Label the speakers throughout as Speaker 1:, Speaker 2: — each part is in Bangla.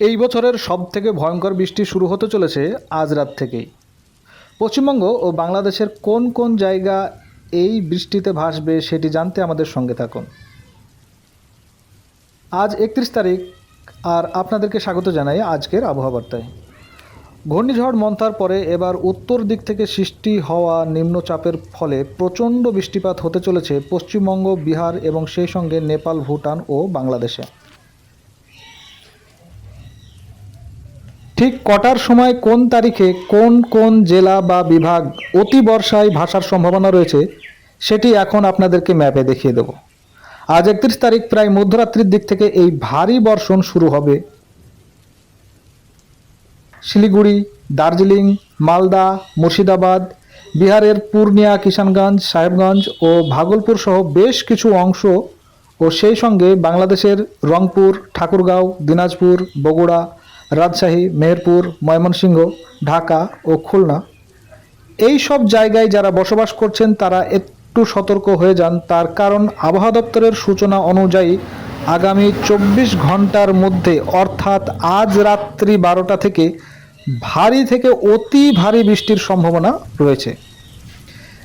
Speaker 1: এই বছরের সব থেকে ভয়ঙ্কর বৃষ্টি শুরু হতে চলেছে আজ রাত থেকেই। পশ্চিমবঙ্গ ও বাংলাদেশের কোন কোন জায়গা এই বৃষ্টিতে ভাসবে সেটি জানতে আমাদের সঙ্গে থাকুন। আজ একত্রিশ তারিখ, আর আপনাদেরকে স্বাগত জানাই আজকের আবহাওয়া বার্তায় ঘূর্ণিঝড় মন্থার পরে এবার উত্তর দিক থেকে সৃষ্টি হওয়া নিম্নচাপের ফলে প্রচণ্ড বৃষ্টিপাত হতে চলেছে পশ্চিমবঙ্গ, বিহার এবং সেই সঙ্গে নেপাল, ভুটান ও বাংলাদেশে। ঠিক কটার সময় কোন তারিখে কোন কোন জেলা বা বিভাগ অতি বর্ষায় ভাসার সম্ভাবনা রয়েছে, সেটি এখন আপনাদেরকে ম্যাপে দেখিয়ে দেব। আজ একত্রিশ তারিখ প্রায় মধ্যরাত্রির দিক থেকে এই ভারী বর্ষণ শুরু হবে। শিলিগুড়ি, দার্জিলিং, মালদা, মুর্শিদাবাদ, বিহারের পূর্ণিয়া, কিষানগঞ্জ, সাহেবগঞ্জ ও ভাগলপুর সহ বেশ কিছু অংশ ও সেই সঙ্গে বাংলাদেশের রংপুর, ঠাকুরগাঁও, দিনাজপুর, বগুড়া রাজশাহী, মেহেরপুর, ময়মনসিংহ, ঢাকা ও খুলনা। এই সব জায়গায় যারা বসবাস করছেন, তারা একটু সতর্ক হয়ে যান। তার কারণ, আবহাওয়া দপ্তরের সূচনা অনুযায়ী আগামী চব্বিশ ঘণ্টার মধ্যে, অর্থাৎ আজ রাত্রি বারোটা থেকে ভারী থেকে অতি ভারী বৃষ্টির সম্ভাবনা রয়েছে।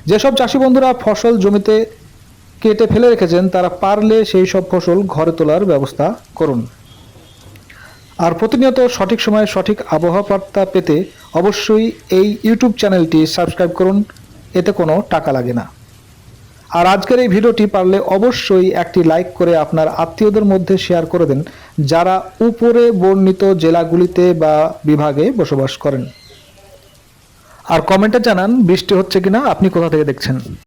Speaker 1: যেসব চাষি বন্ধুরা ফসল জমিতে কেটে ফেলে রেখেছেন, তারা পারলে সেই সব ফসল ঘরে তোলার ব্যবস্থা করুন। আর প্রতিনিয়ত সঠিক সময়ে সঠিক আবহাওয়া বার্তা পেতে অবশ্যই এই ইউটিউব চ্যানেলটি সাবস্ক্রাইব করুন, এতে কোনো টাকা লাগে না। আর আজকের এই ভিডিওটি পারলে অবশ্যই একটি লাইক করে আপনার আত্মীয়দের মধ্যে শেয়ার করে দেন, যারা উপরে বর্ণিত জেলাগুলিতে বা বিভাগে বসবাস করেন। আর কমেন্টে জানান, বৃষ্টি হচ্ছে কিনা, আপনি কোথা থেকে দেখছেন?